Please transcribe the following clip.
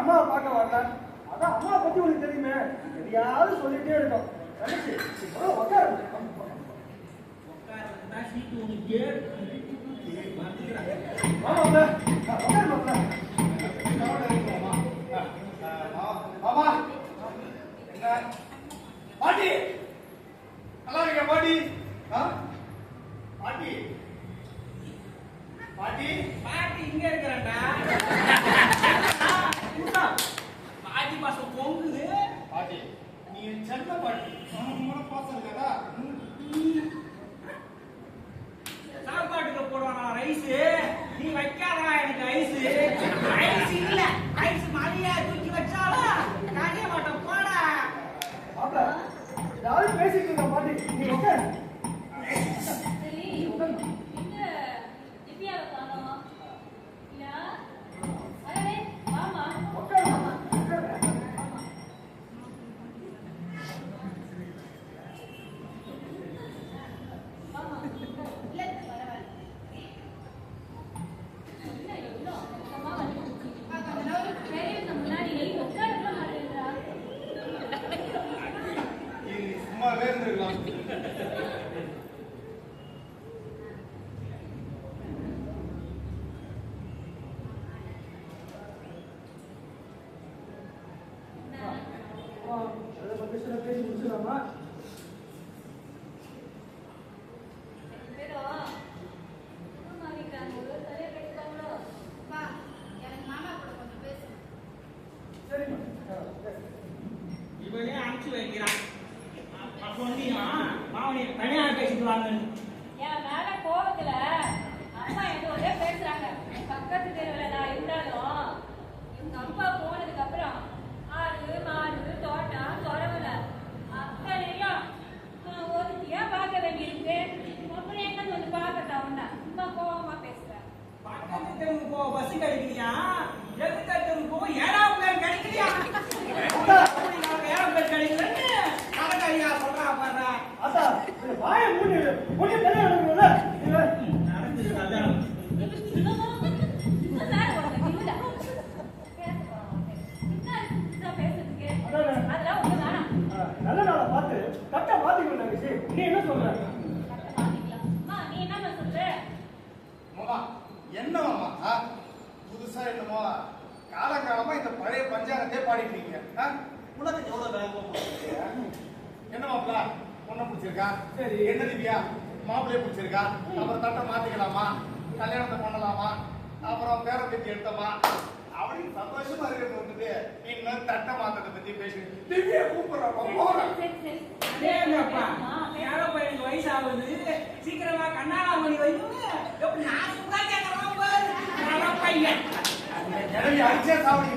அம்மாவை பார்க்க வரல. அதான் அம்மா பத்தி உனக்கு தெரியுமே. எதையாவது சொல்லிட்டே இருக்கும் இப்போ உட்காரு பாட்டி. நல்லா இருக்க பாட்டி? ஆ? பாட்டி. பாட்டி. பாட்டி இங்க இருக்கிறான்டா. நீ செல்ல பாட்டி. உன பாசம் இருக்கா சாப்பாட்டுக்கு போடுவானா ரைஸ் இருக்கலாம். சில பேசி முடிச்சிடலாமா? மாவனி தனியா பேசிட்டு வாங்கன்னு என் மேல கோவத்துல அம்மா எங்க ஒரே பேசுறாங்க. பக்கத்து தெருவுல நான் இருந்தாலும் எங்க அப்பா போனதுக்கு அப்புறம் ஆடு மாடு தோட்டம் தொடவல அத்தனையும் ஒருத்தியா பார்க்க வேண்டியிருக்கு. அப்புறம் எங்க வந்து பார்க்கட்டா உன்ன? அம்மா கோவமா பேசுறேன் பக்கத்து தெருவுக்கு போ பஸ் கிடைக்கலையா நல்ல நாளை பார்த்து கட்ட மாத்திக்கணும் தங்கச்சி. நீ என்ன சொல்ற? என்ன மாமா? புதுசா என்னமோ காலங்காலமா இந்த பழைய பஞ்சாங்கத்தையே பாடிட்டு இருக்கீங்க? உனக்கு எவ்வளவு வேகமா? என்ன மாப்பிள? பொண்ணை பிடிச்சிருக்கா? சரி. என்ன திவ்யா? மாப்பிள்ளைய பிடிச்சிருக்கா? அப்புறம் தட்டை மாத்திக்கலாமா? கல்யாணத்தை பண்ணலாமா? அப்புறம் பேர பத்தி எடுத்தோமா? அப்படின்னு சந்தோஷமா இருக்கிறது வந்துட்டு இன்னும் தட்டை மாத்தத்தை பத்தி பேசி. திவ்யா. யாரோ பையனுக்கு வயசாகுது. சீக்கிரமா கண்ணாமணி வையுங்க. எப்படி நான் சும்மா பையன் அடிச்சே சாவடிக்க